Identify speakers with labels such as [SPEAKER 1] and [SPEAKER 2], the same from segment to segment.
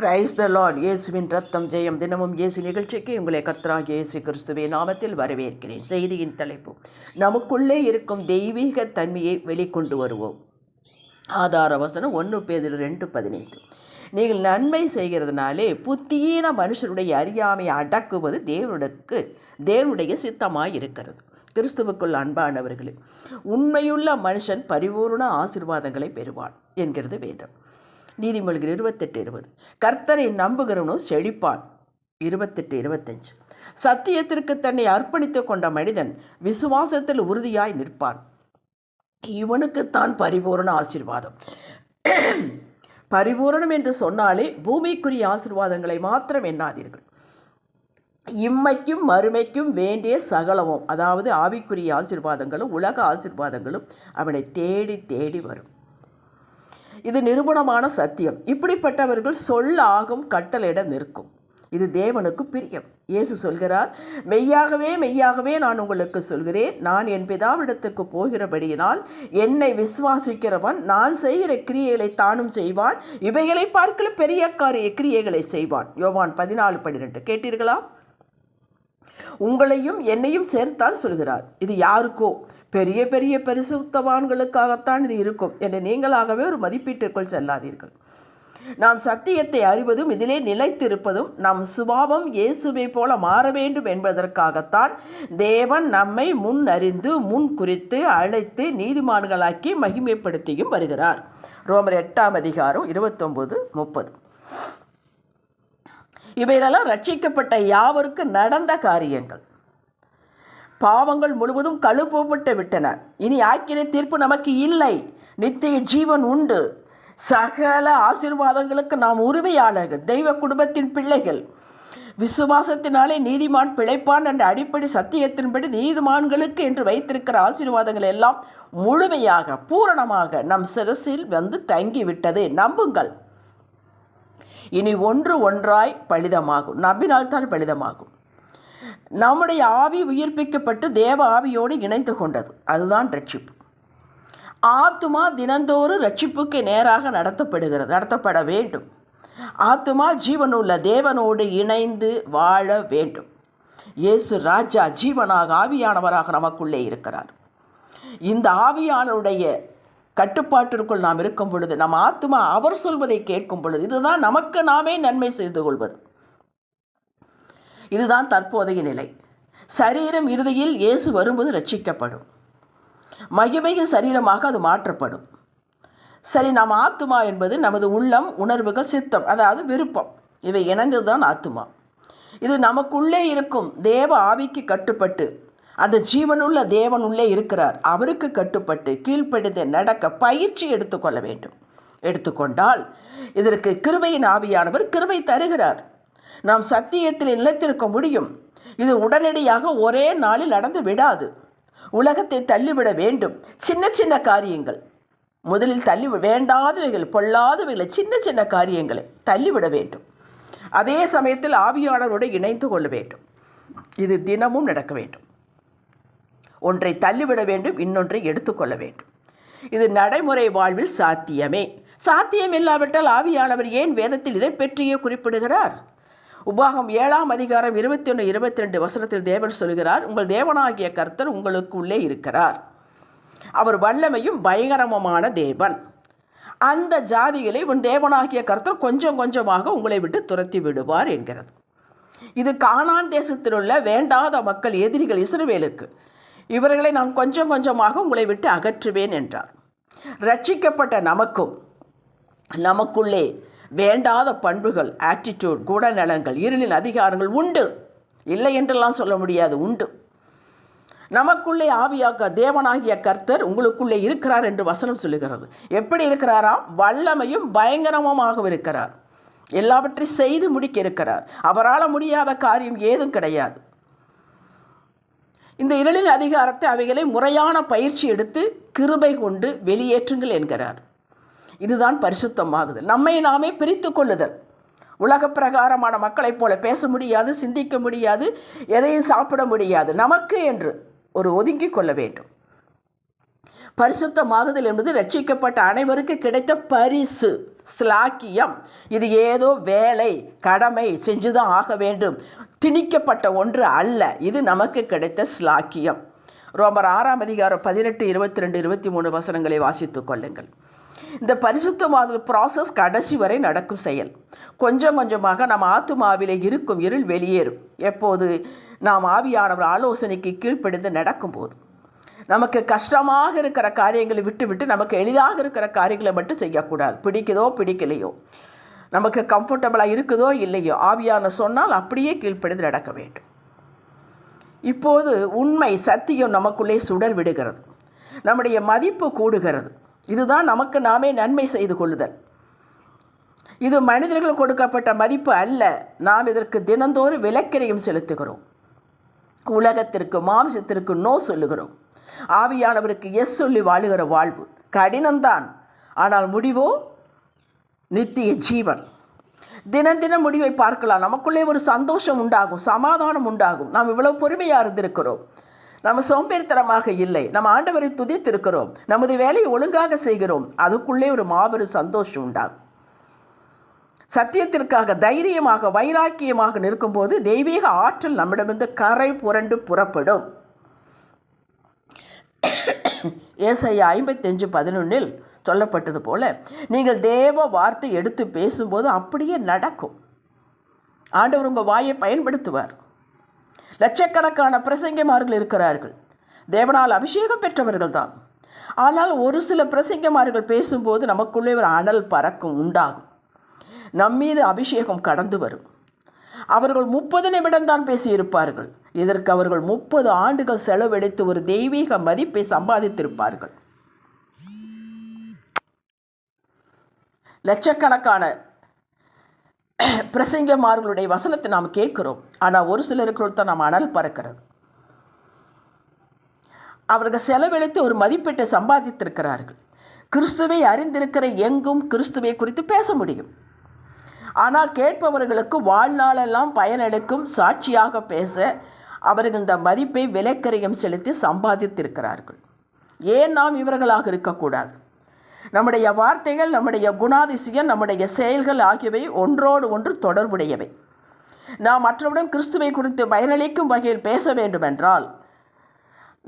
[SPEAKER 1] Praise the Lord இயேசுவின் ரத்தம் ஜெயம். தினமும் இயேசு நிகழ்ச்சிக்கு உங்களை கர்த்தராக இயேசு கிறிஸ்துவே நாமத்தில் வரவேற்கிறேன். செய்தியின் தலைப்பு நமக்குள்ளே இருக்கும் தெய்வீக தன்மையை வெளிக்கொண்டு வருவோம். ஆதார வசனம் ஒன்று பேதில் ரெண்டு பதினைந்து. நீங்கள் நன்மை செய்கிறதுனாலே புத்தியீன மனுஷருடைய அறியாமையை அடக்குவது தேவனுக்கு தேவனுடைய சித்தமாக இருக்கிறது கிறிஸ்துவுக்குள் அன்பானவர்களே உண்மையுள்ள மனுஷன் பரிபூர்ண ஆசிர்வாதங்களை பெறுவான் என்கிறது வேதம். நீதிமொழிகள் இருபத்தெட்டு இருபது. கர்த்தரை நம்புகிறவனும் செழிப்பான். இருபத்தெட்டு இருபத்தஞ்சு. சத்தியத்திற்கு தன்னை அர்ப்பணித்துக் கொண்ட மனிதன் விசுவாசத்தில் உறுதியாய் நிற்பான். இவனுக்குத்தான் பரிபூரண ஆசீர்வாதம். பரிபூரணம் என்று சொன்னாலே பூமிக்குரிய ஆசீர்வாதங்களை மாத்திரம் எண்ணாதீர்கள். இம்மைக்கும் மறுமைக்கும் வேண்டிய சகலமும் அதாவது ஆவிக்குரிய ஆசீர்வாதங்களும் உலக ஆசீர்வாதங்களும் அவனை தேடி தேடி வரும். இது நிரூபணமான சத்தியம். இப்படிப்பட்டவர்கள் சொல்ல ஆகும் கட்டளையிட நிற்கும். இது தேவனுக்கு பிரியம். இயேசு சொல்கிறார் மெய்யாகவே மெய்யாகவே நான் உங்களுக்கு சொல்கிறேன். நான் என் பிதாவிடத்துக்கு போகிறபடியினால் என்னை விசுவாசிக்கிறவன் நான் செய்கிற கிரியைகளை தானும் செய்வான். இவைகளை பார்க்கல பெரிய காரிய கிரியைகளை செய்வான். யோவான் பதினாலு பன்னிரெண்டு. கேட்டீர்களா? உங்களையும் என்னையும் சேர்த்தான் சொல்கிறார். இது யாருக்கோ? பெரிய பெரிய பரிசுத்தவான்களுக்காகத்தான் இது இருக்கும் என்று நீங்களாகவே ஒரு மதிப்பீட்டிற்குள் செல்லாதீர்கள். நாம் சத்தியத்தை அறிவதும் இதிலே நிலைத்திருப்பதும் நம் சுபாவம் இயேசுவை போல மாற வேண்டும் என்பதற்காகத்தான் தேவன் நம்மை முன் அறிந்து முன் குறித்து அழைத்து நீதிமான்களாக்கி மகிமைப்படுத்தியும் வருகிறார். ரோமர் எட்டாம் அதிகாரம் இருபத்தொம்பது முப்பது. இவையெல்லாம் ரட்சிக்கப்பட்ட யாவருக்கு நடந்த காரியங்கள். பாவங்கள் முழுவதும் கழுப்பப்பட்டு விட்டன. இனி ஆக்கின தீர்ப்பு நமக்கு இல்லை. நித்திய ஜீவன் உண்டு. சகல ஆசீர்வாதங்களுக்கு நாம் உரிமையாளர்கள். தெய்வ குடும்பத்தின் பிள்ளைகள். விசுவாசத்தினாலே நீதிமான் பிழைப்பான் என்ற அடிப்படை சத்தியத்தின்படி நீதிமான்களுக்கு என்று வைத்திருக்கிற ஆசீர்வாதங்கள் எல்லாம் முழுமையாக பூரணமாக நம் சிரசில் வந்து தங்கிவிட்டது. நம்புங்கள். இனி ஒன்று ஒன்றாய் பலிதமாகும். நம்பினால்தான் பலிதமாகும். நம்முடைய ஆவி உயிர்ப்பிக்கப்பட்டு தேவ ஆவியோடு இணைந்து கொண்டது. அதுதான் ரட்சிப்பு. ஆத்துமா தினந்தோறும் ரட்சிப்புக்கு நேராக நடத்தப்படுகிறது நடத்தப்பட வேண்டும். ஆத்துமா ஜீவனுள்ள தேவனோடு இணைந்து வாழ வேண்டும். இயேசு ராஜா ஜீவனாக ஆவியானவராக நமக்குள்ளே இருக்கிறார். இந்த ஆவியானருடைய கட்டுப்பாட்டிற்குள் நாம் இருக்கும் பொழுது நம் ஆத்மா அவர் சொல்வதை கேட்கும் பொழுது இதுதான் நமக்கு நாமே நன்மை செய்து கொள்வது. இதுதான் தற்போதைய நிலை. சரீரம் இறுதியில் இயேசு வரும்போது ரட்சிக்கப்படும். மகிமையின் சரீரமாக அது மாற்றப்படும். சரி நாம் ஆத்துமா என்பது நமது உள்ளம் உணர்வுகள் சித்தம் அதாவது விருப்பம். இவை இணைந்ததுதான் ஆத்துமா. இது நமக்குள்ளே இருக்கும் தேவ ஆவிக்கு கட்டுப்பட்டு அந்த ஜீவனுள்ள தேவன் உள்ளே இருக்கிறார். அவருக்கு கட்டுப்பட்டு கீழ்ப்படிந்து நடக்க பயிற்சி எடுத்துக்கொள்ள வேண்டும். எடுத்துக்கொண்டால் இதற்கு கிருபையின் ஆவியானவர் கிருபை தருகிறார். நாம் சத்தியத்தில் நிலைத்திருக்க முடியும். இது உடனடியாக ஒரே நாளில் நடந்து விடாது. உலகத்தை தள்ளிவிட வேண்டும். சின்ன சின்ன காரியங்கள். முதலில் தள்ளி வேண்டாதவைகள் பொல்லாதவைகளை சின்ன சின்ன காரியங்களை தள்ளிவிட வேண்டும். அதே சமயத்தில் ஆவியானவரோடு இணைந்து கொள்ள வேண்டும். இது தினமும் நடக்க வேண்டும். ஒன்றை தள்ளிவிட வேண்டும் இன்னொன்றை எடுத்துக்கொள்ள வேண்டும். இது நடைமுறை வாழ்வில் சாத்தியமே. சாத்தியம் இல்லாவிட்டால் ஆவியானவர் ஏன் வேதத்தில் இதை பற்றியே குறிப்பிடுகிறார்? உபாகம் ஏழாம் அதிகாரம் இருபத்தி ஒன்று இருபத்தி ரெண்டு வசனத்தில் தேவன் சொல்கிறார் உங்கள் தேவனாகிய கர்த்தர் உங்களுக்கு உள்ளே இருக்கிறார். அவர் வல்லமையும் பயங்கரமுமான தேவன். அந்த ஜாதிகளை உன் தேவனாகிய கர்த்தர் கொஞ்சம் கொஞ்சமாக உங்களை விட்டு துரத்தி விடுவார் என்கிறது. இது கானான் தேசத்தில் உள்ள வேண்டாத மக்கள் எதிரிகள் இஸ்ரவேலுக்கு இவர்களை நான் கொஞ்சம் கொஞ்சமாக உங்களை விட்டு அகற்றுவேன் என்றார். ரட்சிக்கப்பட்ட நமக்கும் நமக்குள்ளே வேண்டாத பண்புகள் ஆட்டிடியூட் குணநலங்கள் இருளின் அதிகாரங்கள் உண்டு. இல்லை என்றெல்லாம் சொல்ல முடியாது உண்டு. நமக்குள்ளே ஆவியாக்க தேவனாகிய கர்த்தர் உங்களுக்குள்ளே இருக்கிறார் என்று வசனம் சொல்லுகிறது. எப்படி இருக்கிறாராம்? வல்லமையும் பயங்கரமுமாக இருக்கிறார். எல்லாவற்றையும் செய்து முடிக்க இருக்கிறார். அவரால் முடியாத காரியம் ஏதும் கிடையாது. இந்த இரளின் அதிகாரத்தை அவைகளை முறையான பயிற்சி எடுத்து கிருபை கொண்டு வெளியேற்றுங்கள் என்கிறார். இதுதான் பரிசுத்தமாகுதல். நம்மை நாமே பிரித்து கொள்ளுதல். உலக பிரகாரமான மக்களைப் போல பேச முடியாது சிந்திக்க முடியாது எதையும் சாப்பிட முடியாது. நமக்கு என்று ஒரு ஒதுங்கிக் கொள்ள வேண்டும். பரிசுத்தமாகுதல் என்பது ரட்சிக்கப்பட்ட அனைவருக்கு கிடைத்த பரிசு. ஸ்லாக்கியம். இது ஏதோ வேலை கடமை செஞ்சுதான் ஆக வேண்டும். திணிக்கப்பட்ட ஒன்று அல்ல இது நமக்கு கிடைத்த ஸ்லாக்கியம். ரோமர் ஆறாம் அதிகாரம் பதினெட்டு இருபத்தி ரெண்டு இருபத்தி மூணு வசனங்களை வாசித்துக் கொள்ளுங்கள். இந்த பரிசுத்தமாதல் ப்ராசஸ் கடைசி வரை நடக்கும் செயல். கொஞ்சம் கொஞ்சமாக நம் ஆத்துமாவிலே இருக்கும் இருள் வெளியேறும். எப்போது நாம் ஆவியானவர் ஆலோசனைக்கு கீழ்ப்படிந்து நடக்கும்போது நமக்கு கஷ்டமாக இருக்கிற காரியங்களை விட்டு விட்டு நமக்கு எளிதாக இருக்கிற காரியங்களை மட்டும் செய்யக்கூடாது. பிடிக்குதோ பிடிக்கலையோ. நமக்கு கம்ஃபர்டபுளாக இருக்குதோ இல்லையோ. ஆவியான சொன்னால் அப்படியே கீழ்ப்படிந்து நடக்க வேண்டும். இப்போது உண்மை சத்தியம் நமக்குள்ளே சுடர் விடுகிறது நம்முடைய மதிப்பு கூடுகிறது. இதுதான் நமக்கு நாமே நன்மை செய்து கொள்ளுதல். இது மனிதர்கள் கொடுக்கப்பட்ட மதிப்பு அல்ல. நாம் இதற்கு தினந்தோறும் விலக்கிரையும் செலுத்துகிறோம். உலகத்திற்கு மாம்சத்திற்கு நோ சொல்லுகிறோம். ஆவியானவருக்கு எஸ் சொல்லி வாழுகிற வாழ்வு. கடினம்தான். ஆனால் முடிவோ? நித்திய ஜீவன். தினம் தினம் முடிவை பார்க்கலாம். நமக்குள்ளே ஒரு சந்தோஷம் உண்டாகும் சமாதானம் உண்டாகும். நாம் இவ்வளவு பொறுமையாக இருந்திருக்கிறோம். நம்ம சோம்பேறித்தனமாக இல்லை. நம்ம ஆண்டவரை துதித்திருக்கிறோம். நமது வேலையை ஒழுங்காக செய்கிறோம். அதுக்குள்ளே ஒரு மாபெரும் சந்தோஷம் உண்டாகும். சத்தியத்திற்காக தைரியமாக வைராக்கியமாக நிற்கும்போது தெய்வீக ஆற்றல் நம்மிடமிருந்து கரை புரண்டு புறப்படும். ஏசையா ஐம்பத்தஞ்சு பதினொன்றில் சொல்லப்பட்டது போல நீங்கள் தேவ வார்த்தை எடுத்து பேசும்போது அப்படியே நடக்கும். ஆண்டவர் உங்கள் வாயை பயன்படுத்துவார். லட்சக்கணக்கான பிரசங்கமார்கள் இருக்கிறார்கள். தேவனால் அபிஷேகம் பெற்றவர்கள் தான். ஆனால் ஒரு சில பிரசங்கமார்கள் பேசும்போது நமக்குள்ளே ஒரு அனல் பறக்கும் உண்டாகும். நம்மீது அபிஷேகம் கடந்து வரும். அவர்கள் முப்பது நிமிடம்தான் பேசியிருப்பார்கள். இதற்கு அவர்கள் முப்பது ஆண்டுகள் செலவழித்து ஒரு தெய்வீக மதிப்பை சம்பாதித்திருப்பார்கள். லட்சக்கணக்கான பிரசங்கமார்களுடைய வசனத்தை நாம் கேட்கிறோம். ஆனால் ஒரு சிலருக்குள் தான் நாம் அனல் பறக்கிறது. அவர்கள் செலவழித்து ஒரு மதிப்பீட்டை சம்பாதித்திருக்கிறார்கள். கிறிஸ்துவை அறிந்திருக்கிற எங்கும் கிறிஸ்துவை குறித்து பேச முடியும். ஆனால் கேட்பவர்களுக்கு வாழ்நாளெல்லாம் பயனளிக்கும் சாட்சியாக பேச அவர்கள் இந்த மதிப்பை விலைக்கரியம் செலுத்தி சம்பாதித்திருக்கிறார்கள். ஏன் நாம் இவர்களாக இருக்கக்கூடாது? நம்முடைய வார்த்தைகள் நம்முடைய குணாதிசயம் நம்முடைய செயல்கள் ஆகியவை ஒன்றோடு ஒன்று தொடர்புடையவை. நாம் மற்றவுடன் கிறிஸ்துவை குறித்து பயனளிக்கும் வகையில் பேச வேண்டுமென்றால்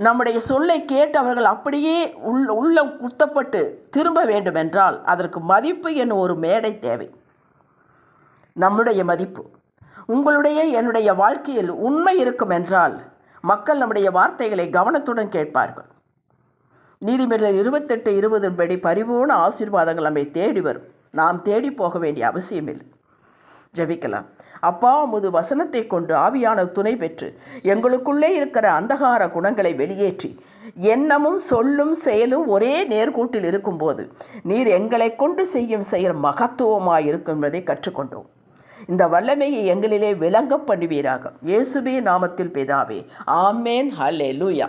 [SPEAKER 1] நம்முடைய சொல்லை கேட்டு அவர்கள் அப்படியே உள் உள்ள குத்தப்பட்டு திரும்ப வேண்டுமென்றால் அதற்கு மதிப்பு என்னும் ஒரு மேடை தேவை. நம்முடைய மதிப்பு. உங்களுடைய என்னுடைய வாழ்க்கையில் உண்மை இருக்கும் என்றால் மக்கள் நம்முடைய வார்த்தைகளை கவனத்துடன் கேட்பார்கள். நீதிமன்ற இருபத்தெட்டு இருபது படி பரிபூர்ண ஆசீர்வாதங்கள் நம்மை தேடி வரும். நாம் தேடி போக வேண்டிய அவசியமில்லை ஜெபிக்கலாம். அப்பா முது வசனத்தை கொண்டு ஆவியான துணை பெற்று எங்களுக்குள்ளே இருக்கிற அந்தகார குணங்களை வெளியேற்றி எண்ணமும் சொல்லும் செயலும் ஒரே நேர்கூட்டில் இருக்கும்போது நீர் எங்களை கொண்டு செய்யும் செயல் மகத்துவமாக இருக்கும் என்பதை கற்றுக்கொண்டோம். இந்த வல்லமையை எங்களிலே விளங்க பண்ணுவீராக. இயேசுபி நாமத்தில் பிதாவே. ஆமேன். ஹலே லூயா